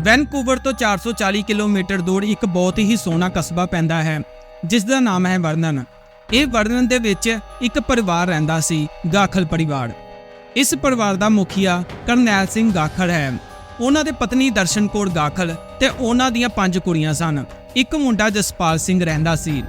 Vancouver ਤੋਂ 440 kilometre ਦੂਰ ਇੱਕ ਬਹੁਤ ਹੀ ਸੋਹਣਾ ਕਸਬਾ ਪੈਂਦਾ ਹੈ ਜਿਸ ਦਾ ਨਾਮ ਹੈ ਵਰਨਨ। ਇਹ ਵਰਨਨ ਦੇ ਵਿੱਚ ਇੱਕ ਪਰਿਵਾਰ ਰਹਿੰਦਾ ਸੀ, ਗਾਖਲ ਪਰਿਵਾਰ। ਇਸ ਪਰਿਵਾਰ ਦਾ ਮੁਖੀਆ ਕਰਨੈਲ ਸਿੰਘ ਗਾਖਲ ਹੈ। ਉਹਨਾਂ ਦੇ ਪਤਨੀ ਦਰਸ਼ਨ ਕੌਰ ਗਾਖਲ ਤੇ ਉਹਨਾਂ ਦੀਆਂ ਪੰਜ ਕੁੜੀਆਂ ਸਨ। ਇੱਕ ਮੁੰਡਾ ਜਸਪਾਲ ਸਿੰਘ ਰਹਿੰਦਾ ਸੀ।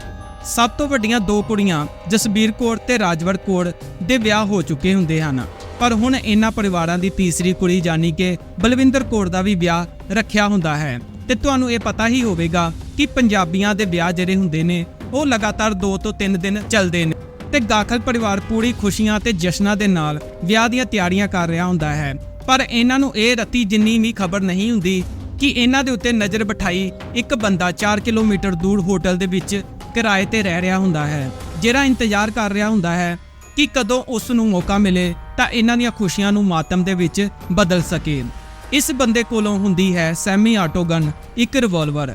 ਸਭ ਤੋਂ ਵੱਡੀਆਂ ਦੋ ਕੁੜੀਆਂ ਜਸਬੀਰ ਕੌਰ ਤੇ ਰਾਜਵਰ ਕੌਰ ਦੇ ਵਿਆਹ ਹੋ ਚੁੱਕੇ ਹੁੰਦੇ ਹਨ। ਪਰ ਹੁਣ ਇਹਨਾਂ ਪਰਿਵਾਰਾਂ ਦੀ ਤੀਸਰੀ ਕੁੜੀ ਜਾਨੀ ਕਿ ਬਲਵਿੰਦਰ ਕੌਰ ਦਾ ਵੀ ਵਿਆਹ ਰੱਖਿਆ ਹੁੰਦਾ ਹੈ। ਤੇ ਤੁਹਾਨੂੰ ਇਹ ਪਤਾ ਹੀ ਹੋਵੇਗਾ ਕਿ ਪੰਜਾਬੀਆਂ ਦੇ ਵਿਆਹ ਜਿਹੜੇ ਹੁੰਦੇ ਨੇ, ਉਹ ਲਗਾਤਾਰ 2 ਤੋਂ 3 ਦਿਨ ਚੱਲਦੇ ਨੇ ਤੇ ਗਾਖਲ ਪਰਿਵਾਰ ਪੂਰੀ ਖੁਸ਼ੀਆਂ ਤੇ ਜਸ਼ਨਾਂ ਦੇ ਨਾਲ ਵਿਆਹ ਦੀਆਂ ਤਿਆਰੀਆਂ ਕਰ ਰਿਹਾ ਹੁੰਦਾ ਹੈ। ਪਰ ਇਹਨਾਂ ਨੂੰ ਇਹ ਰਤੀ ਜਿੰਨੀ ਵੀ ਖਬਰ ਨਹੀਂ ਹੁੰਦੀ ਕਿ ਇਹਨਾਂ ਦੇ ਉੱਤੇ ਨਜ਼ਰ ਬਿਠਾਈ ਇੱਕ ਬੰਦਾ 4 ਕਿਲੋਮੀਟਰ ਦੂਰ ਹੋਟਲ ਦੇ ਵਿੱਚ ਕਿਰਾਏ ਤੇ ਰਹਿ ਰਿਹਾ ਹੁੰਦਾ ਹੈ। ਜਿਹੜਾ ਇੰਤਜ਼ਾਰ ਕਰ ਰਿਹਾ ਹੁੰਦਾ ਹੈ ਕਿ ਕਦੋਂ ਉਸ ਨੂੰ ਮੌਕਾ ਮਿਲੇ, ਤਾਂ ਇਹਨਾਂ ਦੀਆਂ ਖੁਸ਼ੀਆਂ ਨੂੰ ਮਾਤਮ ਦੇ ਵਿੱਚ ਬਦਲ ਸਕੇ। ਇਸ ਬੰਦੇ ਕੋਲੋਂ ਹੁੰਦੀ ਹੈ ਸੈਮੀ ਆਟੋਗਨ, ਇੱਕ ਰਿਵਾਲਵਰ।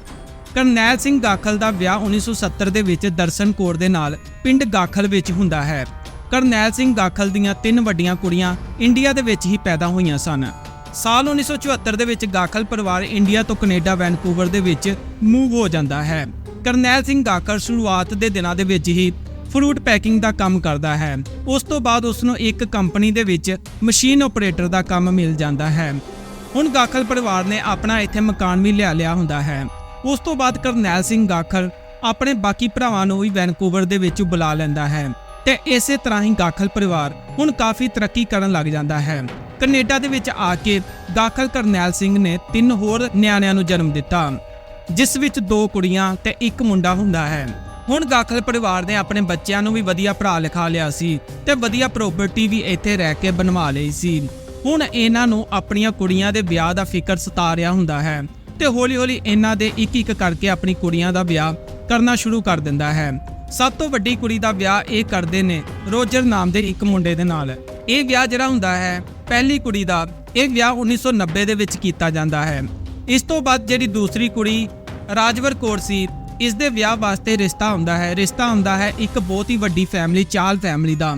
ਕਰਨੈਲ ਸਿੰਘ ਗਾਖਲ ਦਾ ਵਿਆਹ 1970 ਦੇ ਵਿੱਚ ਦਰਸ਼ਨ ਕੌਰ ਦੇ ਨਾਲ ਪਿੰਡ ਗਾਖਲ ਵਿੱਚ ਹੁੰਦਾ ਹੈ। ਕਰਨੈਲ ਸਿੰਘ ਗਾਖਲ ਦੀਆਂ ਤਿੰਨ ਵੱਡੀਆਂ ਕੁੜੀਆਂ ਇੰਡੀਆ ਦੇ ਵਿੱਚ ਹੀ ਪੈਦਾ ਹੋਈਆਂ ਸਨ। ਸਾਲ 1974 ਦੇ ਵਿੱਚ ਗਾਖਲ ਪਰਿਵਾਰ ਇੰਡੀਆ ਤੋਂ ਕੈਨੇਡਾ ਵੈਨਕੂਵਰ ਦੇ ਵਿੱਚ ਮੂਵ ਹੋ ਜਾਂਦਾ ਹੈ। ਕਰਨੈਲ ਸਿੰਘ ਗਾਖਲ ਸ਼ੁਰੂਆਤ ਦੇ ਦਿਨਾਂ ਦੇ ਵਿੱਚ ਹੀ ਫਰੂਟ ਪੈਕਿੰਗ ਦਾ ਕੰਮ ਕਰਦਾ ਹੈ। ਉਸ ਤੋਂ ਬਾਅਦ ਉਸ ਨੂੰ ਇੱਕ ਕੰਪਨੀ ਦੇ ਵਿੱਚ ਮਸ਼ੀਨ ਆਪਰੇਟਰ ਦਾ ਕੰਮ ਮਿਲ ਜਾਂਦਾ ਹੈ। ਹੁਣ ਗਾਖਲ ਪਰਿਵਾਰ ਨੇ ਆਪਣਾ ਇੱਥੇ ਮਕਾਨ ਵੀ ਲਿਆ ਲਿਆ ਹੁੰਦਾ ਹੈ। ਉਸ ਤੋਂ ਬਾਅਦ ਕਰਨੈਲ ਸਿੰਘ ਗਾਖਲ ਆਪਣੇ ਬਾਕੀ ਭਰਾਵਾਂ ਨੂੰ ਵੀ ਵੈਨਕੂਵਰ ਦੇ ਵਿੱਚ ਬੁਲਾ ਲੈਂਦਾ ਹੈ ਤੇ ਇਸੇ ਤਰ੍ਹਾਂ ਹੀ ਗਾਖਲ ਪਰਿਵਾਰ ਹੁਣ ਕਾਫੀ ਤਰੱਕੀ ਕਰਨ ਲੱਗ ਜਾਂਦਾ ਹੈ। ਕੈਨੇਡਾ ਦੇ ਵਿੱਚ ਆ ਕੇ ਗਾਖਲ ਕਰਨੈਲ ਸਿੰਘ ਨੇ ਤਿੰਨ ਹੋਰ ਨਿਆਣਿਆਂ ਨੂੰ ਜਨਮ ਦਿੱਤਾ। ਜਿਸ ਵਿੱਚ ਦੋ ਕੁੜੀਆਂ ਤੇ ਇੱਕ ਮੁੰਡਾ ਹੁੰਦਾ ਹੈ। ਹੁਣ ਗਾਖਲ ਪਰਿਵਾਰ ਨੇ ਆਪਣੇ ਬੱਚਿਆਂ ਨੂੰ ਵੀ ਵਧੀਆ ਪੜ੍ਹਾ ਲਿਖਾ ਲਿਆ ਸੀ ਤੇ ਵਧੀਆ ਪ੍ਰਾਪਰਟੀ ਵੀ ਇੱਥੇ ਰਹਿ ਕੇ ਬਣਵਾ ਲਈ ਸੀ। ਹੁਣ ਇਹਨਾਂ ਨੂੰ ਆਪਣੀਆਂ ਕੁੜੀਆਂ ਦੇ ਵਿਆਹ ਦਾ ਫਿਕਰ ਸਤਾ ਰਿਹਾ ਹੁੰਦਾ ਹੈ ਤੇ ਹੌਲੀ-ਹੌਲੀ ਇਹਨਾਂ ਦੇ ਇੱਕ ਇੱਕ ਕਰਕੇ ਆਪਣੀ ਕੁੜੀਆਂ ਦਾ ਵਿਆਹ ਕਰਨਾ ਸ਼ੁਰੂ ਕਰ ਦਿੰਦਾ ਹੈ। ਸਭ ਤੋਂ ਵੱਡੀ ਕੁੜੀ ਦਾ ਵਿਆਹ ਇਹ ਕਰਦੇ ਨੇ ਰੋਜਰ ਨਾਮ ਦੇ ਇੱਕ ਮੁੰਡੇ ਦੇ ਨਾਲ। ਇਹ ਵਿਆਹ ਜਿਹੜਾ ਹੁੰਦਾ ਹੈ, ਪਹਿਲੀ ਕੁੜੀ ਦਾ, ਇਹ ਵਿਆਹ 1990 ਦੇ ਵਿੱਚ ਕੀਤਾ ਜਾਂਦਾ ਹੈ। ਇਸ ਤੋਂ ਬਾਅਦ ਜਿਹੜੀ ਦੂਸਰੀ ਕੁੜੀ, ਰਾਜਵਰ ਕੌਰ ਸੀ ਇਸ ਦੇ ਵਿਆਹ ਵਾਸਤੇ ਰਿਸ਼ਤਾ ਹੁੰਦਾ ਹੈ। ਰਿਸ਼ਤਾ ਹੁੰਦਾ ਹੈ ਇੱਕ ਬਹੁਤ ਹੀ ਵੱਡੀ ਫੈਮਿਲੀ ਚਾਲ ਫੈਮਿਲੀ ਦਾ।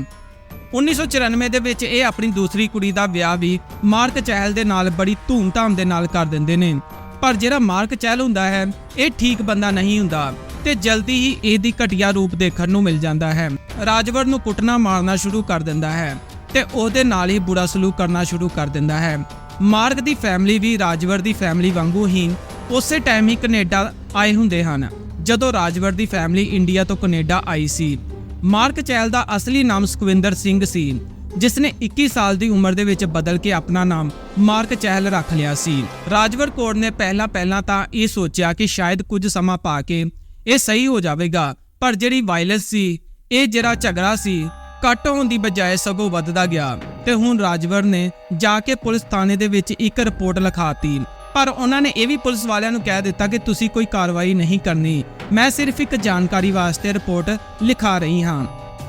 1994 ਦੇ ਵਿੱਚ ਇਹ ਆਪਣੀ ਦੂਸਰੀ ਕੁੜੀ ਦਾ ਵਿਆਹ ਵੀ ਮਾਰਕ ਚਹਿਲ ਦੇ ਨਾਲ ਬੜੀ ਧੂਮਧਾਮ ਦੇ ਨਾਲ ਕਰ ਦਿੰਦੇ ਨੇ। ਪਰ ਜਿਹੜਾ ਮਾਰਕ ਚਹਿਲ ਹੁੰਦਾ ਹੈ, ਇਹ ਠੀਕ ਬੰਦਾ ਨਹੀਂ ਹੁੰਦਾ ਤੇ ਜਲਦੀ ਹੀ ਇਹਦੀ ਘਟੀਆ ਰੂਪ ਦੇਖਣ ਨੂੰ ਮਿਲ ਜਾਂਦਾ ਹੈ। ਰਾਜਵਰ ਨੂੰ ਕੁੱਟਣਾ ਮਾਰਨਾ ਸ਼ੁਰੂ ਕਰ ਦਿੰਦਾ ਹੈ ਤੇ ਉਹਦੇ ਨਾਲ ਹੀ ਬੁਰਾ ਸਲੂਕ ਕਰਨਾ ਸ਼ੁਰੂ ਕਰ ਦਿੰਦਾ ਹੈ। ਮਾਰਕ ਦੀ ਫੈਮਿਲੀ ਵੀ ਰਾਜਵਰ ਦੀ ਫੈਮਿਲੀ ਵਾਂਗੂ ਹੀ ਉਸੇ ਟਾਈਮ ਹੀ ਕੈਨੇਡਾ ਆਏ ਹੁੰਦੇ ਹਨ, ਜਦੋਂ ਰਾਜਵਰ ਦੀ ਫੈਮਿਲੀ ਇੰਡੀਆ ਤੋਂ ਕੈਨੇਡਾ ਆਈ ਸੀ। ਮਾਰਕ ਚੈਲ ਦਾ ਅਸਲੀ ਨਾਮ ਸੁਖਵਿੰਦਰ ਸਿੰਘ ਸੀ ਜਿਸ ਨੇ 21 ਸਾਲ ਦੀ ਉਮਰ ਦੇ ਵਿੱਚ ਬਦਲ ਕੇ ਆਪਣਾ ਨਾਮ ਮਾਰਕ ਚਹਿਲ ਰੱਖ ਲਿਆ ਸੀ। ਰਾਜਵਰ ਕੋਰ ਨੇ ਪਹਿਲਾਂ ਪਹਿਲਾਂ ਤਾਂ ਇਹ ਸੋਚਿਆ ਕਿ ਸ਼ਾਇਦ ਕੁਝ ਸਮਾਂ ਪਾ ਕੇ ਇਹ ਸਹੀ ਹੋ ਜਾਵੇਗਾ, ਪਰ ਜਿਹੜੀ ਵਾਇਲੈਂਸ ਸੀ, ਇਹ ਜਿਹੜਾ ਝਗੜਾ ਸੀ ਘੱਟ ਹੋਣ ਦੀ ਬਜਾਏ ਸਗੋਂ ਵੱਧਦਾ ਗਿਆ ਤੇ ਹੁਣ ਰਾਜਵਰ ਨੇ ਜਾ ਕੇ ਪੁਲਿਸ ਥਾਣੇ ਦੇ ਵਿੱਚ ਇੱਕ ਰਿਪੋਰਟ ਲਿਖਾਤੀ। ਪਰ ਉਹਨਾਂ ਨੇ ਇਹ ਵੀ ਪੁਲਿਸ ਵਾਲਿਆਂ ਨੂੰ ਕਹਿ ਦਿੱਤਾ ਕਿ ਤੁਸੀਂ ਕੋਈ ਕਾਰਵਾਈ ਨਹੀਂ ਕਰਨੀ। ਮੈਂ ਸਿਰਫ ਇੱਕ ਜਾਣਕਾਰੀ ਵਾਸਤੇ ਰਿਪੋਰਟ ਲਿਖਾ ਰਹੀ ਹਾਂ।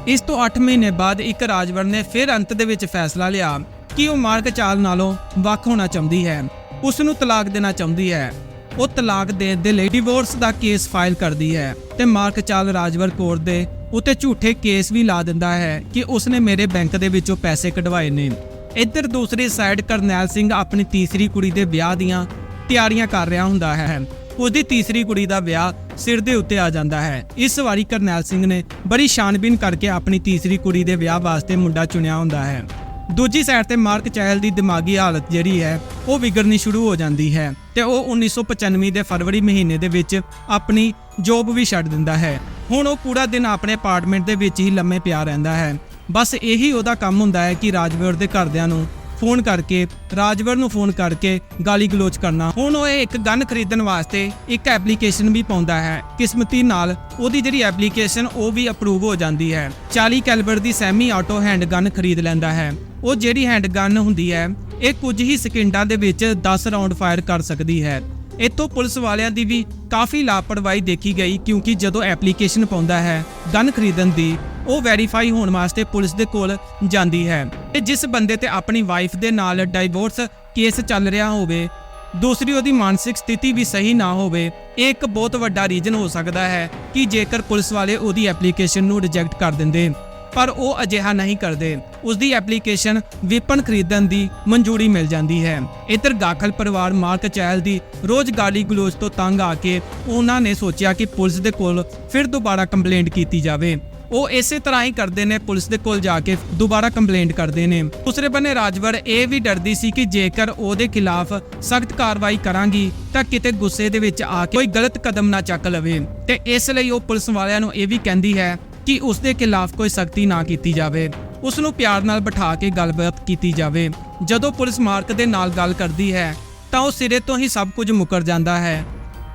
ਇਸ ਤੋਂ 8 ਮਹੀਨੇ ਬਾਅਦ ਇੱਕ ਰਾਜਵਰ ਨੇ ਫਿਰ ਅੰਤ ਦੇ ਵਿੱਚ ਫੈਸਲਾ ਲਿਆ ਕਿ ਉਹ ਮਾਰਕ ਚਾਲ ਨਾਲੋਂ ਵੱਖ ਹੋਣਾ ਚਾਹੁੰਦੀ ਹੈ। ਉਸ ਨੂੰ ਤਲਾਕ ਦੇਣਾ ਚਾਹੁੰਦੀ ਹੈ। ਉਹ ਤਲਾਕ ਦੇਣ ਦੇ ਲਈ ਡਿਵੋਰਸ ਦਾ ਕੇਸ ਫਾਈਲ ਕਰਦੀ ਹੈ ਤੇ ਮਾਰਕ ਚਾਲ ਰਾਜਵਰ ਕੌਰ ਦੇ ਉਤੇ ਝੂਠੇ ਕੇਸ ਵੀ ਲਾ ਦਿੰਦਾ ਹੈ ਕਿ ਉਸਨੇ ਮੇਰੇ ਬੈਂਕ ਦੇ ਵਿੱਚੋਂ ਪੈਸੇ ਕਢਵਾਏ ਨੇ। ਇੱਧਰ ਦੂਸਰੀ ਸਾਈਡ ਕਰਨੈਲ ਸਿੰਘ ਆਪਣੀ ਤੀਸਰੀ ਕੁੜੀ ਦੇ ਵਿਆਹ ਦੀਆਂ ਤਿਆਰੀਆਂ ਕਰ ਰਿਹਾ ਹੁੰਦਾ ਹੈ। ਉਹਦੀ ਤੀਸਰੀ ਕੁੜੀ ਦਾ ਵਿਆਹ ਸਿਰ ਦੇ ਉੱਤੇ ਆ ਜਾਂਦਾ ਹੈ। ਇਸ ਵਾਰੀ ਕਰਨੈਲ ਸਿੰਘ ਨੇ ਬੜੀ ਸ਼ਾਨਬੀਨ ਕਰਕੇ ਆਪਣੀ ਤੀਸਰੀ ਕੁੜੀ ਦੇ ਵਿਆਹ ਵਾਸਤੇ ਮੁੰਡਾ ਚੁਣਿਆ ਹੁੰਦਾ ਹੈ। ਦੂਜੀ ਸਾਈਡ ਤੇ ਮਾਰਕ ਚਹਿਲ ਦੀ ਦਿਮਾਗੀ ਹਾਲਤ ਜਿਹੜੀ ਹੈ, ਉਹ ਵਿਗੜਨੀ ਸ਼ੁਰੂ ਹੋ ਜਾਂਦੀ ਹੈ ਤੇ ਉਹ 1995 ਦੇ ਫਰਵਰੀ ਮਹੀਨੇ ਦੇ ਵਿੱਚ ਆਪਣੀ ਜੌਬ ਵੀ ਛੱਡ ਦਿੰਦਾ ਹੈ। ਹੁਣ ਉਹ ਪੂਰਾ ਦਿਨ ਆਪਣੇ ਅਪਾਰਟਮੈਂਟ ਦੇ ਵਿੱਚ ਹੀ ਲੰਮੇ ਪਿਆ ਰਹਿੰਦਾ ਹੈ। ਬਸ ਇਹੀ ਉਹਦਾ ਕੰਮ ਹੁੰਦਾ ਹੈ ਕਿ ਰਾਜਵੀਰ ਦੇ ਘਰਦਿਆਂ ਨੂੰ ਫੋਨ ਕਰਕੇ, ਰਾਜਵਰ ਨੂੰ ਫੋਨ ਕਰਕੇ ਗਾਲੀ ਗਲੋਚ ਕਰਨਾ। ਹੁਣ ਉਹ ਇਹ ਇੱਕ ਗਨ ਖਰੀਦਣ ਵਾਸਤੇ ਇੱਕ ਐਪਲੀਕੇਸ਼ਨ ਵੀ ਪਾਉਂਦਾ ਹੈ। ਕਿਸਮਤੀ ਨਾਲ ਉਹਦੀ ਜਿਹੜੀ ਐਪਲੀਕੇਸ਼ਨ ਉਹ ਵੀ ਅਪਰੂਵ ਹੋ ਜਾਂਦੀ ਹੈ। 40 ਕੈਲਬਰ ਦੀ ਸੈਮੀ ਆਟੋ ਹੈਂਡ ਗਨ ਖਰੀਦ ਲੈਂਦਾ ਹੈ। ਉਹ ਜਿਹੜੀ ਹੈਂਡ ਗਨ ਹੁੰਦੀ ਹੈ, ਇਹ ਕੁਝ ਹੀ ਸਕਿੰਟਾਂ ਦੇ ਵਿੱਚ 10 ਰਾਉਂਡ ਫਾਇਰ ਕਰ ਸਕਦੀ ਹੈ। ਇੱਥੋਂ ਪੁਲਿਸ ਵਾਲਿਆਂ ਦੀ ਵੀ ਕਾਫੀ ਲਾਪਰਵਾਹੀ ਦੇਖੀ ਗਈ, ਕਿਉਂਕਿ ਜਦੋਂ ਐਪਲੀਕੇਸ਼ਨ ਪਾਉਂਦਾ ਹੈ ਗਨ ਖਰੀਦਣ ਦੀ, ਉਹ ਵੈਰੀਫਾਈ ਹੋਣ ਵਾਸਤੇ ਪੁਲਿਸ ਦੇ ਕੋਲ ਜਾਂਦੀ ਹੈ। ਤੇ ਜਿਸ ਬੰਦੇ ਤੇ ਆਪਣੀ ਵਾਈਫ ਦੇ ਨਾਲ ਡਾਈਵੋਰਸ ਕੇਸ ਚੱਲ ਰਿਹਾ ਹੋਵੇ, ਦੂਸਰੀ ਉਹਦੀ ਮਾਨਸਿਕ ਸਥਿਤੀ ਵੀ ਸਹੀ ਨਾ ਹੋਵੇ, ਇਹ ਇੱਕ ਬਹੁਤ ਵੱਡਾ ਰੀਜ਼ਨ ਹੋ ਸਕਦਾ ਹੈ ਕਿ ਜੇਕਰ ਪੁਲਿਸ ਵਾਲੇ ਉਹਦੀ ਐਪਲੀਕੇਸ਼ਨ ਨੂੰ ਰਿਜੈਕਟ ਕਰ ਦਿੰਦੇ। ਪਰ ਉਹ ਅਜਿਹਾ ਨਹੀਂ ਕਰਦੇ। ਉਸ ਦੀ ਐਪਲੀਕੇਸ਼ਨ ਵਿਪਨ ਖਰੀਦਣ ਦੀ ਮਨਜ਼ੂਰੀ ਮਿਲ ਜਾਂਦੀ ਹੈ। ਇਧਰ ਗਾਖਲ ਪਰਿਵਾਰ ਮਾਰਕ ਚੈਲ ਦੀ ਰੋਜ਼ ਗਾਲੀ ਗਲੋਚ ਤੋਂ ਤੰਗ ਆ ਕੇ ਉਹਨਾਂ ਨੇ ਸੋਚਿਆ ਕਿ ਪੁਲਿਸ ਦੇ ਕੋਲ ਫਿਰ ਦੁਬਾਰਾ ਕੰਪਲੇਂਟ ਕੀਤੀ ਜਾਵੇ। ਉਹ ਇਸੇ ਤਰ੍ਹਾਂ ਹੀ ਕਰਦੇ ਨੇ, ਪੁਲਿਸ ਦੇ ਕੋਲ ਜਾ ਕੇ ਦੁਬਾਰਾ ਕੰਪਲੇਂਟ ਕਰਦੇ ਨੇ। ਦੂਸਰੇ ਬੰਨੇ ਰਾਜਵਰ ਇਹ ਵੀ ਡਰਦੀ ਸੀ ਕਿ ਜੇਕਰ ਉਹਦੇ ਖਿਲਾਫ ਸਖਤ ਕਾਰਵਾਈ ਕਰਾਂਗੀ ਤਾਂ ਕਿਤੇ ਗੁੱਸੇ ਦੇ ਵਿੱਚ ਆ ਕੇ ਕੋਈ ਗਲਤ ਕਦਮ ਨਾ ਚੱਕ ਲਵੇ। ਤੇ ਇਸ ਲਈ ਉਹ ਪੁਲਿਸ ਵਾਲਿਆਂ ਨੂੰ ਇਹ ਵੀ ਕਹਿੰਦੀ ਹੈ ਕਿ ਉਸ ਦੇ ਖਿਲਾਫ ਕੋਈ ਸਖਤੀ ਨਾ ਕੀਤੀ ਜਾਵੇ। ਉਸ ਨੂੰ ਪਿਆਰ ਨਾਲ ਬਿਠਾ ਕੇ ਗੱਲਬਾਤ ਕੀਤੀ ਜਾਵੇ। ਜਦੋਂ ਪੁਲਿਸ ਮਾਰਕ ਦੇ ਨਾਲ ਗੱਲ ਕਰਦੀ ਹੈ, ਤਾਂ ਉਹ ਸਿਰੇ ਤੋਂ ਹੀ ਸਭ ਕੁਝ ਮੁਕਰ ਜਾਂਦਾ ਹੈ।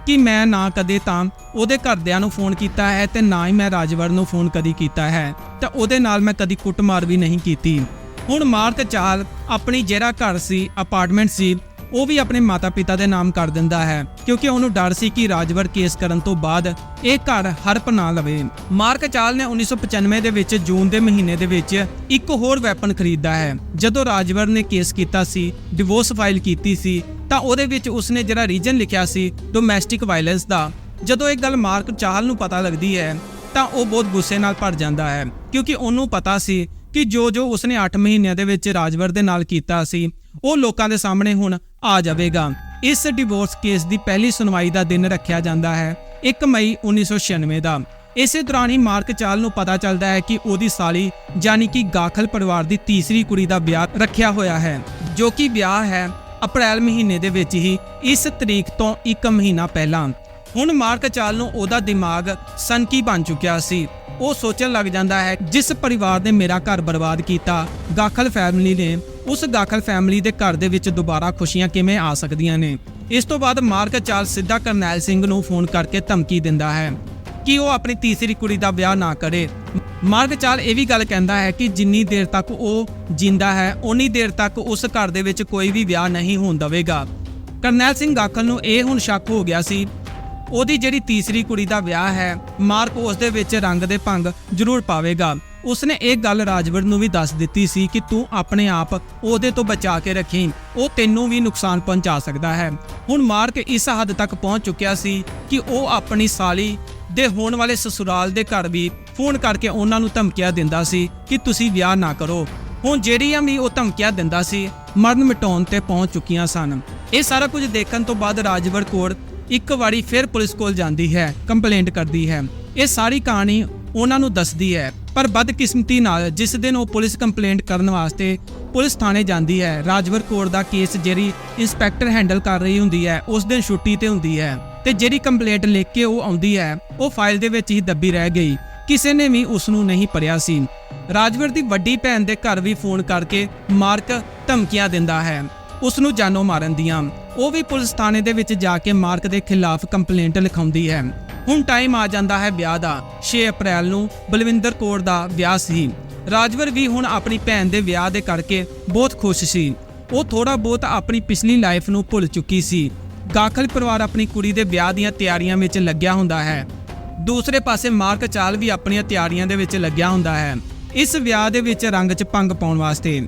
ਕਿ ਮੈਂ ਨਾ ਕਦੇ ਤਾਂ ਉਹਦੇ ਘਰਦਿਆਂ ਨੂੰ ਫੋਨ ਕੀਤਾ ਹੈ ਤੇ ਨਾ ਹੀ ਮੈਂ ਰਾਜਵਰ ਨੂੰ ਫੋਨ ਕਦੀ ਕੀਤਾ ਹੈ। ਤਾਂ ਉਹਦੇ ਨਾਲ ਮੈਂ ਕਦੀ ਕੁੱਟਮਾਰ ਵੀ ਨਹੀਂ ਕੀਤੀ। ਹੁਣ ਮਾਰਕ ਚਾਲ ਆਪਣੀ ਜਿਹੜਾ ਘਰ ਸੀ ਅਪਾਰਟਮੈਂਟ ਸੀ ਉਹ ਵੀ ਆਪਣੇ ਮਾਤਾ-ਪਿਤਾ ਦੇ ਨਾਮ ਕਰ ਦਿੰਦਾ ਹੈ, ਕਿਉਂਕਿ ਉਹਨੂੰ ਡਰ ਸੀ ਕਿ ਰਾਜਵਰ ਕੇਸ ਕਰਨ ਤੋਂ ਬਾਅਦ ਇਹ ਘਰ ਹਰਪ ਨਾ ਲਵੇ। ਮਾਰਕ ਚਾਲ ਨੇ 1995 ਦੇ ਵਿੱਚ ਜੂਨ ਦੇ ਮਹੀਨੇ ਦੇ ਵਿੱਚ ਇੱਕ ਹੋਰ ਵੈਪਨ ਖਰੀਦਦਾ ਹੈ। ਜਦੋਂ ਰਾਜਵਰ ਨੇ ਕੇਸ ਕੀਤਾ ਸੀ, ਡਿਵੋਰਸ ਫਾਈਲ ਕੀਤੀ ਸੀ, ਤਾਂ ਉਹਦੇ ਵਿੱਚ ਉਸਨੇ ਜਿਹੜਾ ਰੀਜਨ ਲਿਖਿਆ ਸੀ, ਡੋਮੈਸਟਿਕ ਵਾਇਲੈਂਸ ਦਾ। ਜਦੋਂ ਇਹ ਗੱਲ ਮਾਰਕ ਚਾਹਲ ਨੂੰ ਪਤਾ ਲੱਗਦੀ ਹੈ, ਤਾਂ ਉਹ ਬਹੁਤ ਗੁੱਸੇ ਨਾਲ ਭਰ ਜਾਂਦਾ ਹੈ, ਕਿਉਂਕਿ ਉਹਨੂੰ ਪਤਾ ਸੀ ਕਿ ਜੋ ਜੋ ਉਸਨੇ 8 ਮਹੀਨਿਆਂ ਦੇ ਵਿੱਚ ਰਾਜਵਰ ਦੇ ਨਾਲ ਕੀਤਾ ਸੀ, ਉਹ ਲੋਕਾਂ ਦੇ ਸਾਹਮਣੇ ਹੁਣ ਆ ਜਾਵੇਗਾ। ਇਸ ਡਿਵੋਰਸ ਕੇਸ ਦੀ ਪਹਿਲੀ ਸੁਣਵਾਈ ਦਾ ਦਿਨ ਰੱਖਿਆ ਜਾਂਦਾ ਹੈ 1 ਮਈ 1996 ਦਾ। ਇਸੇ ਦੌਰਾਨ ਹੀ ਮਾਰਕ ਚਾਲ ਨੂੰ ਪਤਾ ਚੱਲਦਾ ਹੈ ਕਿ ਉਹਦੀ ਸਾਲੀ, ਯਾਨੀ ਕਿ ਗਾਖਲ ਪਰਿਵਾਰ ਦੀ ਤੀਸਰੀ ਕੁੜੀ ਦਾ ਵਿਆਹ ਰੱਖਿਆ ਹੋਇਆ ਹੈ, ਜੋ ਕਿ ਵਿਆਹ ਹੈ ਅਪ੍ਰੈਲ ਮਹੀਨੇ ਦੇ ਵਿੱਚ ਹੀ, ਇਸ ਤਰੀਕ ਤੋਂ 1 ਮਹੀਨਾ ਪਹਿਲਾਂ। ਹੁਣ ਮਾਰਕ ਚਾਲ ਨੂੰ ਉਹਦਾ ਦਿਮਾਗ ਸਨਕੀ ਬਣ ਚੁੱਕਿਆ ਸੀ। ਉਹ ਸੋਚਣ ਲੱਗ ਜਾਂਦਾ ਹੈ, ਜਿਸ ਪਰਿਵਾਰ ਨੇ ਮੇਰਾ ਘਰ ਬਰਬਾਦ ਕੀਤਾ, ਗਾਖਲ ਫੈਮਿਲੀ ਨੇ ਉਸ ਗਾਖਲ ਫੈਮਿਲੀ ਦੇ ਘਰ ਦੇ ਵਿੱਚ ਦੁਬਾਰਾ ਖੁਸ਼ੀਆਂ ਕਿਵੇਂ ਆ ਸਕਦੀਆਂ ਨੇ? ਇਸ ਤੋਂ ਬਾਅਦ ਮਾਰਕ ਚਾਲ ਸਿੱਧਾ ਕਰਨੈਲ ਸਿੰਘ ਨੂੰ ਫੋਨ ਕਰਕੇ ਧਮਕੀ ਦਿੰਦਾ ਹੈ ਕਿ ਉਹ ਆਪਣੀ ਤੀਸਰੀ ਕੁੜੀ ਦਾ ਵਿਆਹ ਨਾ ਕਰੇ। ਮਾਰਕ ਚਾਲ ਇਹ ਵੀ ਗੱਲ ਕਹਿੰਦਾ ਹੈ ਕਿ ਜਿੰਨੀ ਦੇਰ ਤੱਕ ਉਹ ਜਿੰਦਾ ਹੈ ਉਨੀ ਦੇਰ ਤੱਕ ਉਸ ਘਰ ਦੇ ਵਿੱਚ ਕੋਈ ਵੀ ਵਿਆਹ ਨਹੀਂ ਹੋਣ ਦੇਵੇਗਾ। ਕਰਨੈਲ ਸਿੰਘ ਗਾਖਲ ਨੂੰ ਇਹ ਹੁਣ ਸ਼ੱਕ ਹੋ ਗਿਆ ਸੀ। ਉਹਦੀ ਜਿਹੜੀ ਤੀਸਰੀ ਕੁੜੀ ਦਾ ਵਿਆਹ ਹੈ, ਮਾਰਕ ਉਸ ਦੇ ਵਿੱਚ ਰੰਗ ਦੇ ਭੰਗ ਜ਼ਰੂਰ ਪਾਵੇਗਾ। ਉਸਨੇ ਇਹ ਗੱਲ ਰਾਜਵਰ ਨੂੰ ਵੀ ਦੱਸ ਦਿੱਤੀ ਸੀ ਕਿ ਤੂੰ ਆਪਣੇ ਆਪ ਉਹਦੇ ਤੋਂ ਬਚਾ ਕੇ ਰੱਖੀ, ਉਹ ਤੈਨੂੰ ਵੀ ਨੁਕਸਾਨ ਪਹੁੰਚਾ ਸਕਦਾ ਹੈ। ਹੁਣ ਮਾਰਕ ਇਸ ਹੱਦ ਤੱਕ ਪਹੁੰਚ ਚੁੱਕਿਆ ਸੀ ਕਿ ਉਹ ਆਪਣੀ ਸਾਲੀ ਦੇ ਹੋਣ ਵਾਲੇ ਸਸੁਰਾਲ ਦੇ ਘਰ ਵੀ ਫੋਨ ਕਰਕੇ ਉਹਨਾਂ ਨੂੰ ਧਮਕੀਆਂ ਦਿੰਦਾ ਸੀ ਕਿ ਤੁਸੀਂ ਵਿਆਹ ਨਾ ਕਰੋ। ਹੁਣ ਜਿਹੜੀਆਂ ਵੀ ਉਹ ਧਮਕੀਆਂ ਦਿੰਦਾ ਸੀ, ਮਰਨ ਮਿਟਾਉਣ ਤੇ ਪਹੁੰਚ ਚੁੱਕੀਆਂ ਸਨ। ਇਹ ਸਾਰਾ ਕੁਝ ਦੇਖਣ ਤੋਂ ਬਾਅਦ ਰਾਜਵਰ ਕੌਰ ਇੱਕ ਵਾਰੀ ਫਿਰ ਪੁਲਿਸ ਕੋਲ ਜਾਂਦੀ ਹੈ, ਕੰਪਲੇਂਟ ਕਰਦੀ ਹੈ। ਇਹ ਸਾਰੀ ਕਹਾਣੀ ਉਹਨਾਂ ਨੂੰ ਦੱਸਦੀ ਹੈ, ਪਰ ਬਦਕਿਸਮਤੀ ਨਾਲ ਜਿਸ ਦਿਨ ਉਹ ਪੁਲਿਸ ਕੰਪਲੇਂਟ ਕਰਨ ਵਾਸਤੇ ਪੁਲਿਸ ਥਾਣੇ ਜਾਂਦੀ ਹੈ, ਰਾਜਵਰ ਕੌਰ ਦਾ ਕੇਸ ਜਿਹੜੀ ਇੰਸਪੈਕਟਰ ਹੈਂਡਲ ਕਰ ਰਹੀ ਹੁੰਦੀ ਹੈ, ਉਸ ਦਿਨ ਛੁੱਟੀ ਤੇ ਹੁੰਦੀ ਹੈ ਤੇ ਜਿਹੜੀ ਕੰਪਲੇਂਟ ਲਿਖ ਕੇ ਉਹ ਆਉਂਦੀ ਹੈ, ਉਹ ਫਾਈਲ ਦੇ ਵਿੱਚ ਹੀ ਦੱਬੀ ਰਹਿ ਗਈ। ਕਿਸੇ ਨੇ ਵੀ ਉਸ ਨੂੰ ਨਹੀਂ ਪੜਿਆ ਸੀ। ਰਾਜਵਰ ਦੀ ਵੱਡੀ ਭੈਣ ਦੇ ਘਰ ਵੀ ਫੋਨ ਕਰਕੇ ਮਾਰਕ ਧਮਕੀਆਂ ਦਿੰਦਾ ਹੈ। ਉਸ ਨੂੰ ਜਾਨੋਂ ਮਾਰਨ ਦੀਆਂ। ਉਹ ਵੀ ਪੁਲਿਸ ਥਾਣੇ ਦੇ ਵਿੱਚ ਜਾ ਕੇ ਮਾਰਕ ਦੇ ਖਿਲਾਫ ਕੰਪਲੇਂਟ ਲਿਖਾਉਂਦੀ ਹੈ। ਹੁਣ ਟਾਈਮ ਆ ਜਾਂਦਾ ਹੈ ਵਿਆਹ ਦਾ। 6 ਅਪ੍ਰੈਲ ਨੂੰ ਬਲਵਿੰਦਰ ਕੌਰ ਦਾ ਵਿਆਹ ਸੀ। ਰਾਜਵਰ ਵੀ ਹੁਣ ਆਪਣੀ ਭੈਣ ਦੇ ਵਿਆਹ ਦੇ ਕਰਕੇ ਬਹੁਤ ਖੁਸ਼ ਸੀ। ਉਹ ਥੋੜਾ ਬਹੁਤ ਆਪਣੀ ਪਿਛਲੀ ਲਾਈਫ ਨੂੰ ਭੁੱਲ ਚੁੱਕੀ ਸੀ। ਗਾਖਲ ਪਰਿਵਾਰ ਆਪਣੀ ਕੁੜੀ ਦੇ ਵਿਆਹ ਦੀਆਂ ਤਿਆਰੀਆਂ ਵਿੱਚ ਲੱਗਿਆ ਹੁੰਦਾ ਹੈ। ਦੂਸਰੇ ਪਾਸੇ ਮਾਰਕ ਚਾਲ ਵੀ ਆਪਣੀਆਂ ਤਿਆਰੀਆਂ ਦੇ ਵਿੱਚ ਲੱਗਿਆ ਹੁੰਦਾ ਹੈ। ਇਸ ਵਿਆਹ ਦੇ ਵਿੱਚ ਰੰਗ 'ਚ ਭੰਗ ਪਾਉਣ ਵਾਸਤੇ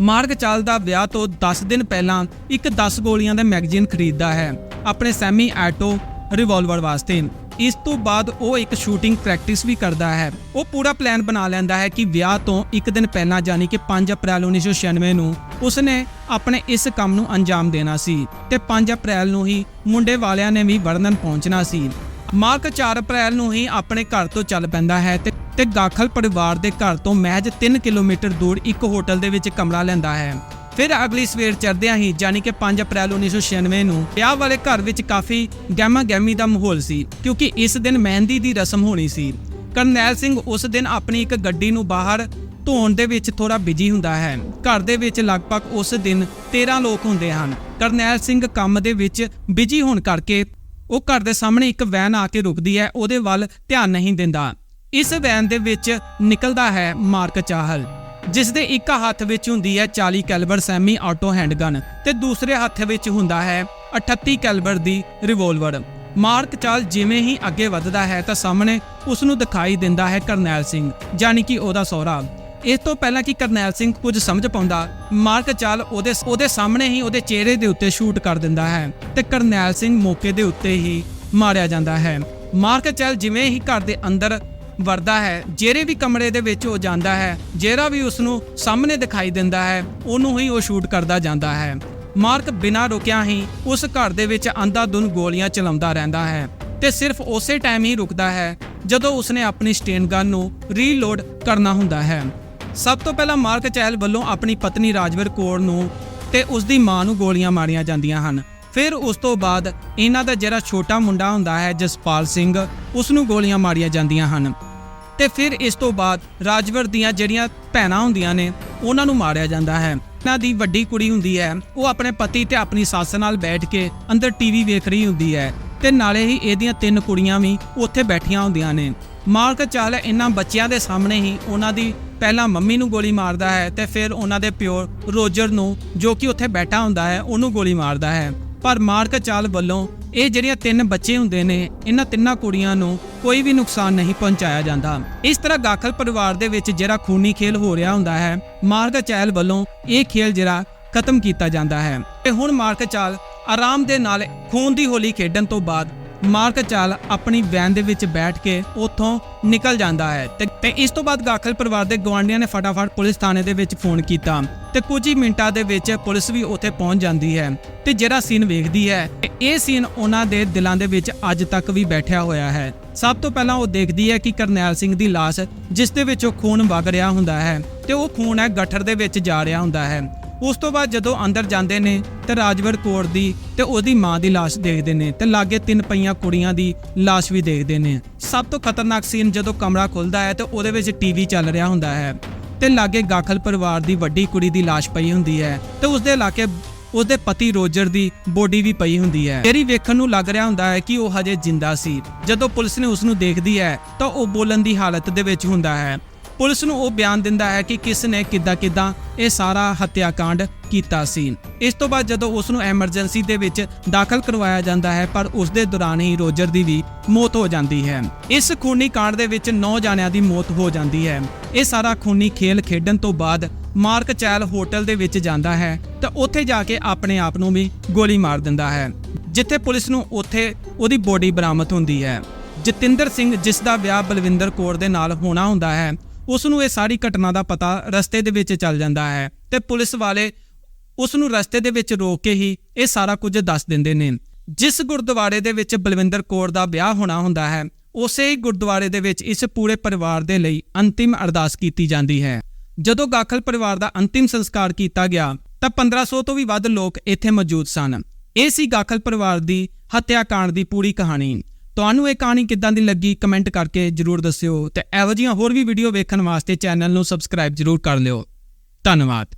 ਮਾਰਕ ਚਾਲ ਦਾ ਵਿਆਹ ਤੋਂ 10 ਦਿਨ ਪਹਿਲਾਂ ਇੱਕ 10 ਗੋਲੀਆਂ ਦਾ ਮੈਗਜ਼ੀਨ ਖਰੀਦਦਾ ਹੈ। ਆਪਣੇ ਸੈਮੀ ਆਟੋ ਰਿਵਾਲਵਰ ਵਾਸਤੇ। ਇਸ ਤੋਂ ਬਾਅਦ ਉਹ ਇੱਕ ਸ਼ੂਟਿੰਗ ਪ੍ਰੈਕਟਿਸ ਵੀ ਕਰਦਾ ਹੈ। ਉਹ ਪੂਰਾ ਪਲਾਨ ਬਣਾ ਲੈਂਦਾ ਹੈ ਕਿ ਵਿਆਹ ਤੋਂ ਇੱਕ ਦਿਨ ਪਹਿਲਾਂ ਯਾਨੀ ਕਿ 5 ਅਪ੍ਰੈਲ 1996 ਨੂੰ ਉਸਨੇ ਆਪਣੇ ਇਸ ਕੰਮ ਨੂੰ ਅੰਜਾਮ ਦੇਣਾ ਸੀ ਤੇ 5 ਅਪ੍ਰੈਲ ਨੂੰ ਹੀ ਮੁੰਡੇ ਵਾਲਿਆਂ ਨੇ ਵੀ ਵਰਣਨ ਪਹੁੰਚਣਾ ਸੀ। ਮਾਰਕ 4 ਅਪ੍ਰੈਲ ਨੂੰ ਹੀ ਆਪਣੇ ਘਰ ਤੋਂ ਚੱਲ ਪੈਂਦਾ ਹੈ ਤੇ ਤੇ ਗਾਖਲ ਪਰਿਵਾਰ ਦੇ ਘਰ ਤੋਂ ਮਹਿਜ 3 ਕਿਲੋਮੀਟਰ ਦੂਰ ਇੱਕ ਹੋਟਲ ਦੇ ਵਿੱਚ ਕਮਰਾ ਲੈਂਦਾ ਹੈ। ਫਿਰ ਅਗਲੀ ਸਵੇਰ ਚੜ੍ਹਦਿਆਂ ਹੀ ਯਾਨੀ ਕਿ 5 ਅਪ੍ਰੈਲ 1996 ਨੂੰ ਵਿਆਹ ਵਾਲੇ ਘਰ ਵਿੱਚ ਕਾਫੀ ਗਹਿਮਾ ਗਹਿਮੀ ਦਾ ਮਾਹੌਲ ਸੀ, ਕਿਉਂਕਿ ਇਸ ਦਿਨ ਮਹਿੰਦੀ ਦੀ ਰਸਮ ਹੋਣੀ ਸੀ। ਕਰਨੈਲ ਸਿੰਘ ਉਸ ਦਿਨ ਆਪਣੀ ਇੱਕ ਗੱਡੀ ਨੂੰ ਬਾਹਰ ਧੋਣ ਦੇ ਵਿੱਚ ਥੋੜਾ ਬਿਜ਼ੀ ਹੁੰਦਾ ਹੈ। ਘਰ ਦੇ ਵਿੱਚ ਲਗਭਗ ਉਸ ਦਿਨ 13 ਲੋਕ ਹੁੰਦੇ ਹਨ। ਕਰਨੈਲ ਸਿੰਘ ਕੰਮ ਦੇ ਵਿੱਚ ਬਿਜ਼ੀ ਹੋਣ ਕਰਕੇ ਉਹ ਘਰ ਦੇ ਸਾਹਮਣੇ ਇੱਕ ਵੈਨ ਆ ਕੇ ਰੁਕਦੀ ਹੈ, ਉਹਦੇ ਵੱਲ ਧਿਆਨ ਨਹੀਂ ਦਿੰਦਾ। ਇਸ ਵੈਨ ਦੇ ਵਿੱਚ ਨਿਕਲਦਾ ਹੈ ਮਾਰਕ ਚਾਹਲ। ਜਿਸ ਦੇ ਇੱਕ ਹੱਥ ਵਿੱਚ ਹੁੰਦੀ ਹੈ 40 ਕੈਲੀਬਰ ਸੈਮੀ ਆਟੋ ਹੈਂਡਗਨ ਤੇ ਦੂਸਰੇ ਹੱਥ ਵਿੱਚ ਹੁੰਦਾ ਹੈ 38 ਕੈਲੀਬਰ ਦੀ ਰਿਵੋਲਵਰ। ਮਾਰਕ ਚਾਲ ਜਿਵੇਂ ਹੀ ਅੱਗੇ ਵੱਧਦਾ ਹੈ ਤਾਂ ਸਾਹਮਣੇ ਉਸ ਨੂੰ ਦਿਖਾਈ ਦਿੰਦਾ ਹੈ ਕਰਨੈਲ ਸਿੰਘ ਜਾਨੀ ਕਿ ਉਹਦਾ ਸਹੁਰਾ। ਇਸ ਤੋਂ ਪਹਿਲਾਂ ਕਿ ਕਰਨੈਲ ਸਿੰਘ ਕੁਝ ਸਮਝ ਪਾਉਂਦਾ, ਮਾਰਕ ਚਾਲ ਉਹਦੇ ਉਹਦੇ ਸਾਹਮਣੇ ਹੀ ਉਹਦੇ ਚਿਹਰੇ ਦੇ ਉੱਤੇ ਸ਼ੂਟ ਕਰ ਦਿੰਦਾ ਹੈ ਤੇ ਕਰਨੈਲ ਸਿੰਘ ਮੌਕੇ ਦੇ ਉੱਤੇ ਹੀ ਮਾਰਿਆ ਜਾਂਦਾ ਹੈ। ਮਾਰਕ ਚਾਲ ਜਿਵੇਂ ਹੀ ਘਰ ਦੇ ਅੰਦਰ ਵਰਦਾ ਹੈ। ਜਿਹੜੇ ਵੀ ਕਮਰੇ ਦੇ ਵਿੱਚ ਉਹ ਜਾਂਦਾ ਹੈ, ਜਿਹੜਾ ਵੀ ਉਸ ਨੂੰ ਸਾਹਮਣੇ ਦਿਖਾਈ ਦਿੰਦਾ ਹੈ, ਉਹਨੂੰ ਹੀ ਉਹ ਸ਼ੂਟ ਕਰਦਾ ਜਾਂਦਾ ਹੈ। ਮਾਰਕ ਬਿਨਾਂ ਰੁਕਿਆ ਹੀ ਉਸ ਘਰ ਦੇ ਵਿੱਚ ਅੰਧਾਧੁੰਦ ਗੋਲੀਆਂ ਚਲਾਉਂਦਾ ਰਹਿੰਦਾ ਹੈ ਤੇ ਸਿਰਫ ਉਸੇ ਟਾਈਮ ਹੀ ਰੁਕਦਾ ਹੈ ਜਦੋਂ ਉਸਨੇ ਆਪਣੀ ਸਟੇਨ ਗਨ ਨੂੰ ਰੀਲੋਡ ਕਰਨਾ ਹੁੰਦਾ ਹੈ। ਸਭ ਤੋਂ ਪਹਿਲਾਂ ਮਾਰਕ ਚੈਲ ਵੱਲੋਂ ਆਪਣੀ ਪਤਨੀ ਰਾਜਵੀਰ ਕੌਰ ਨੂੰ ਤੇ ਉਸ ਦੀ ਮਾਂ ਨੂੰ ਗੋਲੀਆਂ ਮਾਰੀਆਂ ਜਾਂਦੀਆਂ ਹਨ। ਫਿਰ ਉਸ ਤੋਂ ਬਾਅਦ ਇਹਨਾਂ ਦਾ ਜਿਹੜਾ ਛੋਟਾ ਮੁੰਡਾ ਹੁੰਦਾ ਹੈ ਜਸਪਾਲ ਸਿੰਘ ਉਸ ਨੂੰ ਗੋਲੀਆਂ ਮਾਰੀਆਂ ਜਾਂਦੀਆਂ ਹਨ। ਤੇ ਫਿਰ ਇਸ ਤੋਂ ਬਾਅਦ ਰਾਜਵਰ ਦੀਆਂ ਜਿਹੜੀਆਂ ਭੈਣਾਂ ਹੁੰਦੀਆਂ ਨੇ, ਉਹਨਾਂ ਨੂੰ ਮਾਰਿਆ ਜਾਂਦਾ ਹੈ। ਇਹਨਾਂ ਦੀ ਵੱਡੀ ਕੁੜੀ ਹੁੰਦੀ ਹੈ, ਉਹ ਆਪਣੇ ਪਤੀ ਤੇ ਆਪਣੀ ਸੱਸ ਨਾਲ ਬੈਠ ਕੇ ਅੰਦਰ ਟੀਵੀ ਵੇਖ ਰਹੀ ਹੁੰਦੀ ਹੈ ਤੇ ਨਾਲੇ ਹੀ ਇਹਦੀਆਂ ਤਿੰਨ ਕੁੜੀਆਂ ਵੀ ਉੱਥੇ ਬੈਠੀਆਂ ਹੁੰਦੀਆਂ ਨੇ। ਮਾਰਕ ਚਾਲ ਇਹਨਾਂ ਬੱਚਿਆਂ ਦੇ ਸਾਹਮਣੇ ਹੀ ਉਹਨਾਂ ਦੀ ਪਹਿਲਾਂ ਮੰਮੀ ਨੂੰ ਗੋਲੀ ਮਾਰਦਾ ਹੈ ਤੇ ਫਿਰ ਉਹਨਾਂ ਦੇ ਪਿਓ ਰੋਜਰ ਨੂੰ ਜੋ ਕਿ ਉੱਥੇ ਬੈਠਾ ਹੁੰਦਾ ਹੈ, ਉਹਨੂੰ ਗੋਲੀ ਮਾਰਦਾ ਹੈ। ਪਰ ਮਾਰਕ ਚਾਲ ਵੱਲੋਂ ਇਹ ਜਿਹੜੀਆਂ ਤਿੰਨ ਬੱਚੇ ਹੁੰਦੇ ਨੇ, ਇਹਨਾਂ ਤਿੰਨਾਂ ਕੁੜੀਆਂ ਨੂੰ ਕੋਈ ਵੀ ਨੁਕਸਾਨ ਨਹੀਂ ਪਹੁੰਚਾਇਆ ਜਾਂਦਾ। ਇਸ ਤਰ੍ਹਾਂ ਗਾਖਲ ਪਰਿਵਾਰ ਦੇ ਵਿੱਚ ਜਿਹੜਾ ਖੂਨੀ ਖੇਲ ਹੋ ਰਿਹਾ ਹੁੰਦਾ ਹੈ, ਮਾਰਕ ਚਾਲ ਵੱਲੋਂ ਇਹ ਖੇਲ ਜਿਹੜਾ ਖਤਮ ਕੀਤਾ ਜਾਂਦਾ ਹੈ। ਤੇ ਹੁਣ ਮਾਰਕ ਚਾਲ ਆਰਾਮ ਦੇ ਨਾਲ ਖੂਨ ਦੀ ਹੋਲੀ ਖੇਡਣ ਤੋਂ ਬਾਅਦ ਮਾਰਕ ਚਾਲ ਆਪਣੀ ਵੈਨ ਦੇ ਵਿੱਚ ਬੈਠ ਕੇ ਉੱਥੋਂ ਨਿਕਲ ਜਾਂਦਾ ਹੈ ਤੇ ਇਸ ਤੋਂ ਬਾਅਦ ਗਾਖਲ ਪਰਿਵਾਰ ਦੇ ਗਵਾਂਢੀਆਂ ਨੇ ਫਟਾਫਟ ਪੁਲਿਸ ਥਾਣੇ ਦੇ ਵਿੱਚ ਫੋਨ ਕੀਤਾ ਤੇ ਕੁਝ ਹੀ ਮਿੰਟਾਂ ਦੇ ਵਿੱਚ ਪੁਲਿਸ ਵੀ ਉੱਥੇ ਪਹੁੰਚ ਜਾਂਦੀ ਹੈ ਤੇ ਜਿਹੜਾ ਸੀਨ ਵੇਖਦੀ ਹੈ ਤੇ ਇਹ ਸੀਨ ਉਹਨਾਂ ਦੇ ਦਿਲਾਂ ਦੇ ਵਿੱਚ ਅੱਜ ਤੱਕ ਵੀ ਬੈਠਿਆ ਹੋਇਆ ਹੈ। ਸਭ ਤੋਂ ਪਹਿਲਾਂ ਉਹ ਦੇਖਦੀ ਹੈ ਕਿ ਕਰਨੈਲ ਸਿੰਘ ਦੀ ਲਾਸ਼ ਜਿਸ ਦੇ ਵਿੱਚੋਂ ਖੂਨ ਵਗ ਰਿਹਾ ਹੁੰਦਾ ਹੈ ਤੇ ਉਹ ਖੂਨ ਹੈ ਗੱਠੜ ਦੇ ਵਿੱਚ ਜਾ ਰਿਹਾ ਹੁੰਦਾ ਹੈ। ਉਸ ਤੋਂ ਬਾਅਦ ਜਦੋਂ ਅੰਦਰ ਜਾਂਦੇ ਨੇ ਤੇ ਰਾਜਵਰ ਕੌਰ ਦੀ ਤੇ ਉਹਦੀ ਮਾਂ ਦੀ ਲਾਸ਼ ਦੇਖਦੇ ਨੇ ਤੇ ਲਾਗੇ ਤਿੰਨ ਪਈਆਂ ਕੁੜੀਆਂ ਦੀ ਲਾਸ਼ ਵੀ ਦੇਖਦੇ ਨੇ। ਸਭ ਤੋਂ ਖਤਰਨਾਕ ਸੀਨ ਜਦੋਂ ਕਮਰਾ ਖੁੱਲਦਾ ਹੈ ਤੇ ਉਹਦੇ ਵਿੱਚ ਟੀਵੀ ਚੱਲ ਰਿਹਾ ਹੁੰਦਾ ਹੈ ਤੇ ਲਾਗੇ ਗਾਖਲ ਪਰਿਵਾਰ ਦੀ ਵੱਡੀ ਕੁੜੀ ਦੀ ਲਾਸ਼ ਪਈ ਹੁੰਦੀ ਹੈ ਤੇ ਉਸਦੇ ਲਾਗੇ ਉਸਦੇ ਪਤੀ ਰੋਜਰ ਦੀ ਬੋਡੀ ਵੀ ਪਈ ਹੁੰਦੀ ਹੈ। ਜਿਹੜੀ ਵੇਖਣ ਨੂੰ ਲੱਗ ਰਿਹਾ ਹੁੰਦਾ ਹੈ ਕਿ ਉਹ ਹਜੇ ਜਿੰਦਾ ਸੀ। ਜਦੋਂ ਪੁਲਿਸ ਨੇ ਉਸ ਨੂੰ ਦੇਖਦੀ ਹੈ ਤਾਂ ਉਹ ਬੋਲਣ ਦੀ ਹਾਲਤ ਦੇ ਵਿੱਚ ਹੁੰਦਾ ਹੈ। ਪੁਲਿਸ ਨੂੰ ਉਹ ਬਿਆਨ ਦਿੰਦਾ ਹੈ ਕਿ ਕਿਸ ਨੇ ਕਿੱਦਾਂ ਕਿੱਦਾਂ ਇਹ ਸਾਰਾ ਹੱਤਿਆਕਾਂਡ ਕੀਤਾ ਸੀ। ਇਸ ਤੋਂ ਬਾਅਦ ਜਦੋਂ ਉਸ ਨੂੰ ਐਮਰਜੈਂਸੀ ਦੇ ਵਿੱਚ ਦਾਖਲ ਕਰਵਾਇਆ ਜਾਂਦਾ ਹੈ, ਪਰ ਉਸ ਦੇ ਦੌਰਾਨ ਹੀ ਰੋਜਰ ਦੀ ਵੀ ਮੌਤ ਹੋ ਜਾਂਦੀ ਹੈ। ਇਸ ਖੂਨੀ ਕਾਂਡ ਦੇ ਵਿੱਚ 9 ਜਾਣਿਆਂ ਦੀ ਮੌਤ ਹੋ ਜਾਂਦੀ ਹੈ। ਇਹ ਸਾਰਾ ਖੂਨੀ ਖੇਲ ਖੇਡਣ ਤੋਂ ਬਾਅਦ ਮਾਰਕ ਚੈਲ ਹੋਟਲ ਦੇ ਵਿੱਚ ਜਾਂਦਾ ਹੈ ਤਾਂ ਉੱਥੇ ਜਾ ਕੇ ਆਪਣੇ ਆਪ ਨੂੰ ਵੀ ਗੋਲੀ ਮਾਰ ਦਿੰਦਾ ਹੈ, ਜਿੱਥੇ ਪੁਲਿਸ ਨੂੰ ਉੱਥੇ ਉਹਦੀ ਬੋਡੀ ਬਰਾਮਦ ਹੁੰਦੀ ਹੈ। ਜਤਿੰਦਰ ਸਿੰਘ, ਜਿਸ ਦਾ ਵਿਆਹ ਬਲਵਿੰਦਰ ਕੌਰ ਦੇ ਨਾਲ ਹੋਣਾ ਹੁੰਦਾ ਹੈ ਉਸ ਨੂੰ ਇਹ ਸਾਰੀ ਘਟਨਾ ਦਾ ਪਤਾ ਰਸਤੇ ਦੇ ਵਿੱਚ ਚੱਲ ਜਾਂਦਾ ਹੈ ਤੇ ਪੁਲਿਸ ਵਾਲੇ ਉਸ ਨੂੰ ਰਸਤੇ ਦੇ ਵਿੱਚ ਰੋਕ ਕੇ ਹੀ ਇਹ ਸਾਰਾ ਕੁਝ ਦੱਸ ਦਿੰਦੇ ਨੇ। ਜਿਸ ਗੁਰਦੁਆਰੇ ਦੇ ਵਿੱਚ ਬਲਵਿੰਦਰ ਕੌਰ ਦਾ ਵਿਆਹ ਹੋਣਾ ਹੁੰਦਾ ਹੈ, ਉਸੇ ਹੀ ਗੁਰਦੁਆਰੇ ਦੇ ਵਿੱਚ ਇਸ ਪੂਰੇ ਪਰਿਵਾਰ ਦੇ ਲਈ ਅੰਤਿਮ ਅਰਦਾਸ ਕੀਤੀ ਜਾਂਦੀ ਹੈ। ਜਦੋਂ ਗਾਖਲ ਪਰਿਵਾਰ ਦਾ ਅੰਤਿਮ ਸੰਸਕਾਰ ਕੀਤਾ ਗਿਆ, ਤਾਂ 1500 ਤੋਂ ਵੀ ਵੱਧ ਲੋਕ ਇੱਥੇ ਮੌਜੂਦ ਸਨ। ਇਹ ਸੀ ਗਾਖਲ ਪਰਿਵਾਰ ਦੀ ਹੱਤਿਆਕਾਂਡ ਦੀ ਪੂਰੀ ਕਹਾਣੀ। ਤੁਹਾਨੂੰ ਇਹ ਕਹਾਣੀ ਕਿੱਦਾਂ ਦੀ ਲੱਗੀ ਕਮੈਂਟ ਕਰਕੇ ਜਰੂਰ ਦੱਸਿਓ ਤੇ ਇਹੋ ਜਿਹੀਆਂ ਹੋਰ ਵੀ ਵੀਡੀਓ ਵੇਖਣ ਵਾਸਤੇ ਚੈਨਲ ਨੂੰ ਸਬਸਕ੍ਰਾਈਬ ਜਰੂਰ ਕਰ ਲਿਓ। ਧੰਨਵਾਦ।